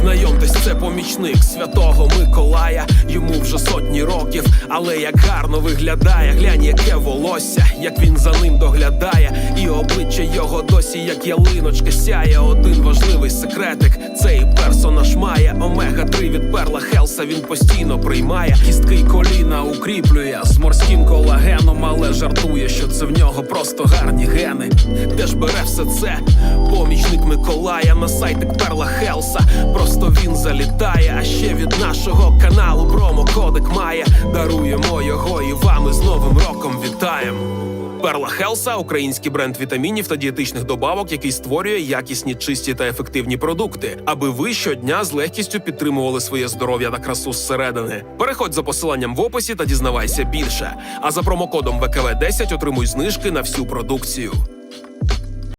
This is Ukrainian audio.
Знайомтесь, це помічник святого Миколая. Йому вже сотні років, але як гарно виглядає, глянь, яке волосся, як він за ним доглядає, і обличчя його досі, як ялиночка, сяє. Один важливий секретик. Цей персонаж має омега 3 від перла Хелса. Він постійно приймає кістки й коліна, укріплює з морським колагеном, але жартує, що це в нього просто гарні гени. Де ж бере все це? Помічник Миколая на сайтик Перла Хелса. Просто він залітає. А ще від нашого каналу промокодик має. Даруємо його і вам із Новим роком вітаємо. Перла Хелса український бренд вітамінів та дієтичних добавок, який створює якісні, чисті та ефективні продукти, аби ви щодня з легкістю підтримували своє здоров'я та красу зсередини. Переходь за посиланням в описі та дізнавайся більше. А за промокодом ВКВ 10 отримуй знижки на всю продукцію.